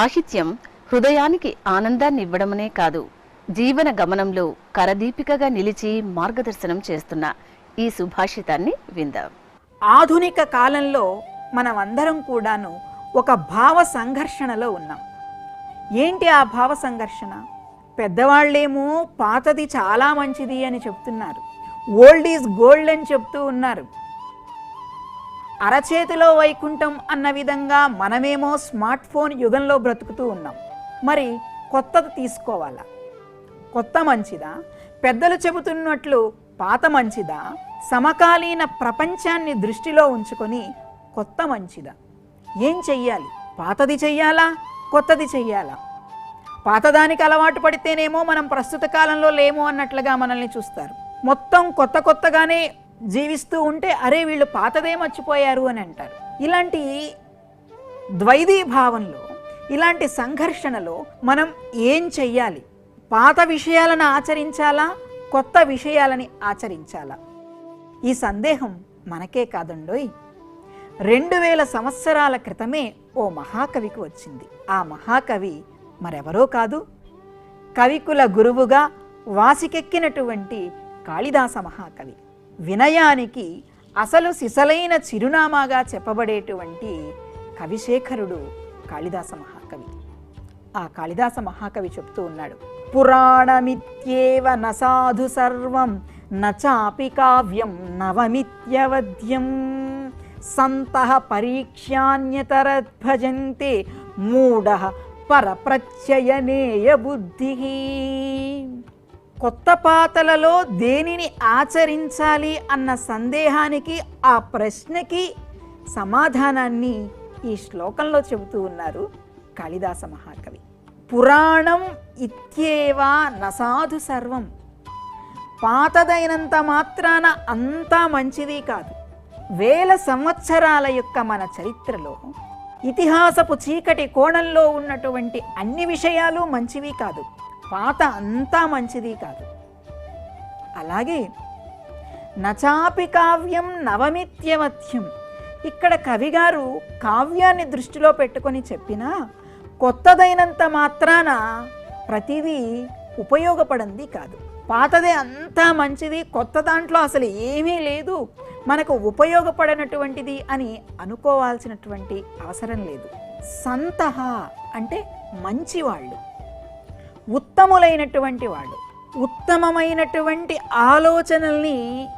సాహిత్యం హృదయానికి ఆనందాన్ని ఇవ్వడమనే కాదు జీవన గమనంలో కరదీపికగా నిలిచి మార్గదర్శనం చేస్తున్న ఈ సుభాషితాన్ని విందాం. ఆధునిక కాలంలో మనం అందరం కూడాను ఒక భావ సంఘర్షణలో ఉన్నాం. ఏంటి ఆ భావ సంఘర్షణ? పెద్దవాళ్ళేమో పాతది చాలా మంచిది అని చెప్తున్నారు. ఓల్డ్ ఈజ్ గోల్డ్ అని చెప్తూ ఉన్నారు. అరచేతిలో వైకుంఠం అన్న విధంగా మనమేమో స్మార్ట్ ఫోన్ యుగంలో బ్రతుకుతూ ఉన్నాం. మరి కొత్తది తీసుకోవాలా? కొత్త మంచిదా? పెద్దలు చెబుతున్నట్లు పాత మంచిదా? సమకాలీన ప్రపంచాన్ని దృష్టిలో ఉంచుకొని కొత్త మంచిదా? ఏం చెయ్యాలి? పాతది చెయ్యాలా? కొత్తది చెయ్యాలా? పాతదానికి అలవాటు పడితేనేమో మనం ప్రస్తుత కాలంలో లేము అన్నట్లుగా మనల్ని చూస్తారు. మొత్తం కొత్త కొత్తగానే జీవిస్తూ ఉంటే అరే వీళ్ళు పాతదే మర్చిపోయారు అని అంటారు. ఇలాంటి ద్వైదీ భావంలో ఇలాంటి సంఘర్షణలో మనం ఏం చెయ్యాలి? పాత విషయాలను ఆచరించాలా? కొత్త విషయాలని ఆచరించాలా? ఈ సందేహం మనకే కాదండోయ్. రెండు వేల సంవత్సరాల క్రితమే ఓ మహాకవికి వచ్చింది. ఆ మహాకవి మరెవరో కాదు. కవికుల గురువుగా వాసికెక్కినటువంటి కాళిదాస మహాకవి. వినయానికి అసలు సిసలైన చిరునామాగా చెప్పబడేటువంటి కవిశేఖరుడు కాళిదాస మహాకవి. ఆ కాళిదాస మహాకవి చెప్తూ ఉన్నాడు పురాణమిత్యేవ నసాధు సర్వం నచాపి కావ్యం నవమిత్యవద్యం. సంతః పరీక్ష్యాన్యతరద్భజంతే మూఢ పరప్రత్యయనేయ బుద్ధి. కొత్త పాతలలో దేనిని ఆచరించాలి అన్న సందేహానికి ఆ ప్రశ్నకి సమాధానాన్ని ఈ శ్లోకంలో చెబుతూ ఉన్నారు కాళిదాస మహాకవి. పురాణం ఇత్యేవా నసాధు సర్వం. పాతదైనంత మాత్రాన అంతా మంచిది కాదు. వేల సంవత్సరాల యొక్క మన చరిత్రలో ఇతిహాసపు చీకటి కోణంలో ఉన్నటువంటి అన్ని విషయాలు మంచివి కాదు. పాత అంతా మంచిది కాదు. అలాగే నచాపి కావ్యం నవమిత్యవత్యం. ఇక్కడ కవిగారు కావ్యాన్ని దృష్టిలో పెట్టుకొని చెప్పినా కొత్తదైనంత మాత్రాన ప్రతిదీ ఉపయోగపడింది కాదు. పాతదే అంతా మంచిది కొత్త దాంట్లో అసలు ఏమీ లేదు మనకు ఉపయోగపడినటువంటిది అని అనుకోవాల్సినటువంటి అవసరం లేదు. సంతహ అంటే మంచివాళ్ళు. ఉత్తములైనటువంటి వాళ్ళు ఉత్తమమైనటువంటి ఆలోచనల్ని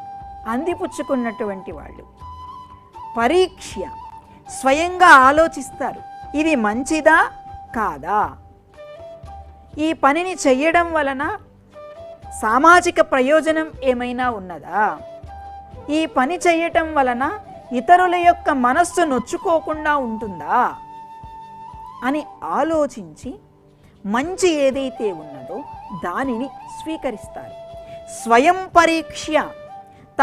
అందిపుచ్చుకున్నటువంటి వాళ్ళు పరీక్ష స్వయంగా ఆలోచిస్తారు ఇది మంచిదా కాదా? ఈ పనిని చెయ్యడం వలన సామాజిక ప్రయోజనం ఏమైనా ఉన్నదా? ఈ పని చేయటం వలన ఇతరుల యొక్క మనస్సు నొచ్చుకోకుండా ఉంటుందా? అని ఆలోచించి మంచి ఏదైతే ఉన్నదో దానిని స్వీకరిస్తారు. స్వయం పరీక్ష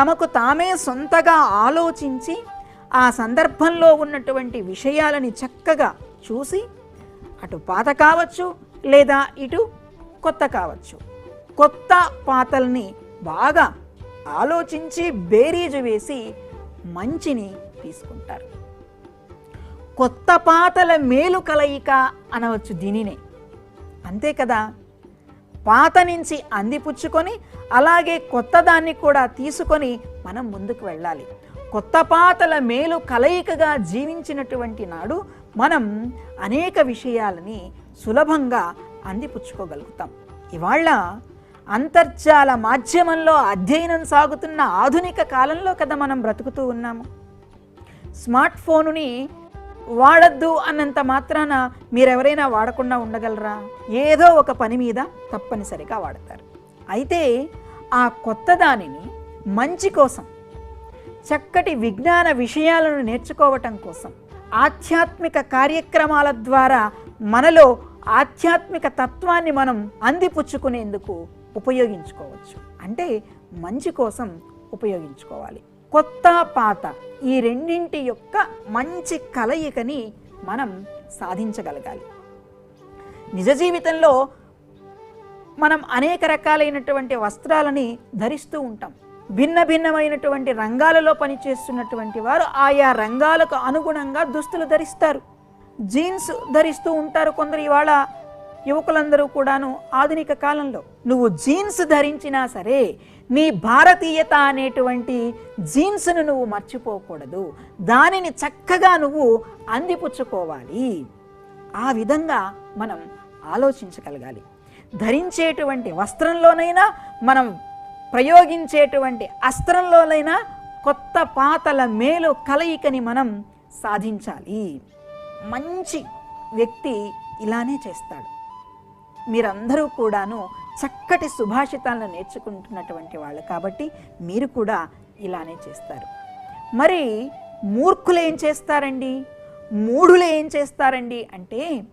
తమకు తామే సొంతగా ఆలోచించి ఆ సందర్భంలో ఉన్నటువంటి విషయాలని చక్కగా చూసి అటు పాత కావచ్చు లేదా ఇటు కొత్త కావచ్చు. కొత్త పాతల్ని బాగా ఆలోచించి బేరీజు వేసి మంచిని తీసుకుంటారు. కొత్త పాతల మేలు కలయిక అనవచ్చు దీనినే. అంతే కదా? పాత నుంచి అందిపుచ్చుకొని అలాగే కొత్త దాన్ని కూడా తీసుకొని మనం ముందుకు వెళ్ళాలి. కొత్త పాతల మేలు కలయికగా జీవించినటువంటి నాడు మనం అనేక విషయాలని సులభంగా అందిపుచ్చుకోగలుగుతాం ఇవాళ అంతర్జాల మాధ్యమంలో అధ్యయనం సాగుతున్న ఆధునిక కాలంలో కదా మనం బ్రతుకుతూ ఉన్నాము. స్మార్ట్ ఫోనుని వాడద్దు అన్నంత మాత్రాన మీరెవరైనా వాడకుండా ఉండగలరా? ఏదో ఒక పని మీద తప్పనిసరిగా వాడతారు. అయితే ఆ కొత్త దానిని మంచి కోసం చక్కటి విజ్ఞాన విషయాలను నేర్చుకోవటం కోసం ఆధ్యాత్మిక కార్యక్రమాల ద్వారా మనలో ఆధ్యాత్మిక తత్వాన్ని మనం అందిపుచ్చుకునేందుకు ఉపయోగించుకోవచ్చు. అంటే మంచి కోసం ఉపయోగించుకోవాలి. కొత్త పాత ఈ రెండింటి యొక్క మంచి కలయికని మనం సాధించగలగాలి. నిజ జీవితంలో మనం అనేక రకాలైనటువంటి వస్త్రాలని ధరిస్తూ ఉంటాం. భిన్న భిన్నమైనటువంటి రంగాలలో పనిచేస్తున్నటువంటి వారు ఆయా రంగాలకు అనుగుణంగా దుస్తులు ధరిస్తారు. జీన్స్ ధరిస్తూ ఉంటారు కొందరు ఇవాళ యువకులందరూ కూడాను ఆధునిక కాలంలో. నువ్వు జీన్స్ ధరించినా సరే నీ భారతీయత అనేటువంటి జీన్స్ను నువ్వు మర్చిపోకూడదు. దానిని చక్కగా నువ్వు అందిపుచ్చుకోవాలి. ఆ విధంగా మనం ఆలోచించగలగాలి. ధరించేటువంటి వస్త్రంలోనైనా మనం ప్రయోగించేటువంటి అస్త్రంలోనైనా కొత్త పాతల మేలు కలయికని మనం సాధించాలి. మంచి వ్యక్తి ఇలానే చేస్తాడు. మీరందరూ కూడాను చక్కటి సుభాషితాలను నేర్చుకుంటున్నటువంటి వాళ్ళు కాబట్టి మీరు కూడా ఇలానే చేస్తారు. మరి మూర్ఖులు ఏం చేస్తారండి? మూఢులు ఏం చేస్తారండి? అంటే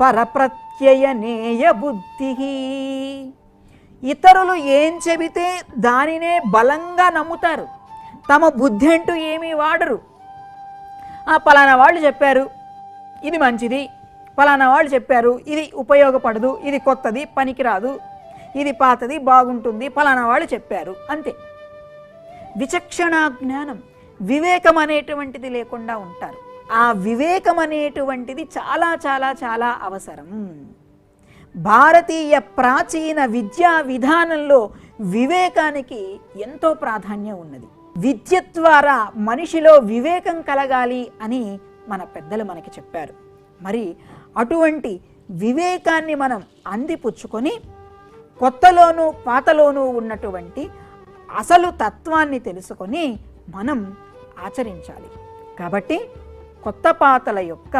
పరప్రత్యయనేయ బుద్ధి. ఇతరులు ఏం చెబితే దానినే బలంగా నమ్ముతారు. తమ బుద్ధి అంటూ ఏమీ వాడరు. ఆ పలానా వాళ్ళు చెప్పారు ఇది మంచిది ఫలానా వాళ్ళు చెప్పారు ఇది ఉపయోగపడదు ఇది కొత్తది పనికిరాదు ఇది పాతది బాగుంటుంది ఫలానా వాళ్ళు చెప్పారు అంతే. విచక్షణ జ్ఞానం వివేకం అనేటువంటిది లేకుండా ఉంటారు. ఆ వివేకం అనేటువంటిది చాలా చాలా చాలా అవసరం. భారతీయ ప్రాచీన విద్యా విధానంలో వివేకానికి ఎంతో ప్రాధాన్యం ఉన్నది. విద్య ద్వారా మనిషిలో వివేకం కలగాలి అని మన పెద్దలు మనకి చెప్పారు. మరి అటువంటి వివేకాన్ని మనం అందిపుచ్చుకొని కొత్తలోనూ పాతలోనూ ఉన్నటువంటి అసలు తత్వాన్ని తెలుసుకొని మనం ఆచరించాలి. కాబట్టి కొత్త పాతల యొక్క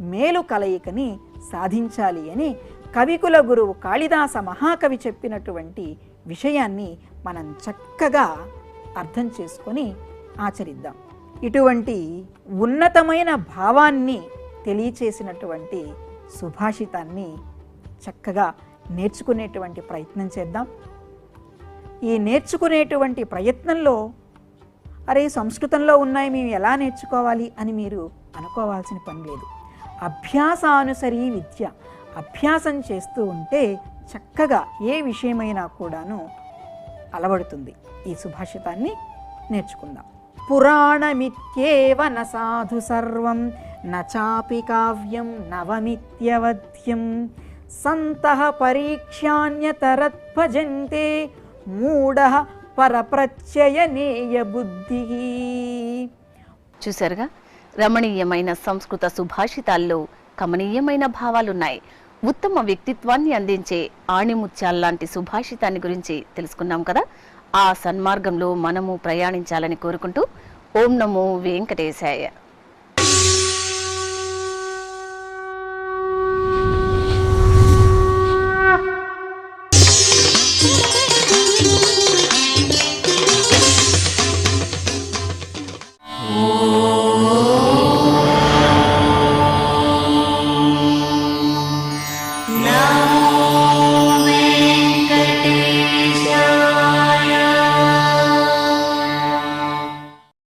మేలు కలయికని సాధించాలి అని కవికుల గురువు కాళిదాస మహాకవి చెప్పినటువంటి విషయాన్ని మనం చక్కగా అర్థం చేసుకొని ఆచరిద్దాం. ఇటువంటి ఉన్నతమైన భావాన్ని తెలియచేసినటువంటి సుభాషితాన్ని చక్కగా నేర్చుకునేటువంటి ప్రయత్నం చేద్దాం. ఈ నేర్చుకునేటువంటి ప్రయత్నంలో అరే సంస్కృతంలో ఉన్నాయి మేము ఎలా నేర్చుకోవాలి అని మీరు అనుకోవాల్సిన పని లేదు. అభ్యాసానుసరి విద్య అభ్యాసం చేస్తూ ఉంటే చక్కగా ఏ విషయమైనా కూడాను అలవడుతుంది. ఈ సుభాషితాన్ని నేర్చుకుందాం. పురాణమిత్యేవ సాధు సర్వం నచాపి కావ్యం నవమిత్యవధ్యం సంతః పరీక్ష్యాన్యతరత్భజంతే మూఢ పరప్రత్యయనేయ బుద్ధి చూశారుగా? రమణీయమైన సంస్కృత సుభాషితాల్లో కమనీయమైన భావాలున్నాయి. ఉత్తమ వ్యక్తిత్వాన్ని అందించే ఆణిముత్యాల్లాంటి సుభాషితాన్ని గురించి తెలుసుకున్నాం కదా? ఆ సన్మార్గంలో మనము ప్రయాణించాలని కోరుకుంటూ ఓం నమో వెంకటేశాయ.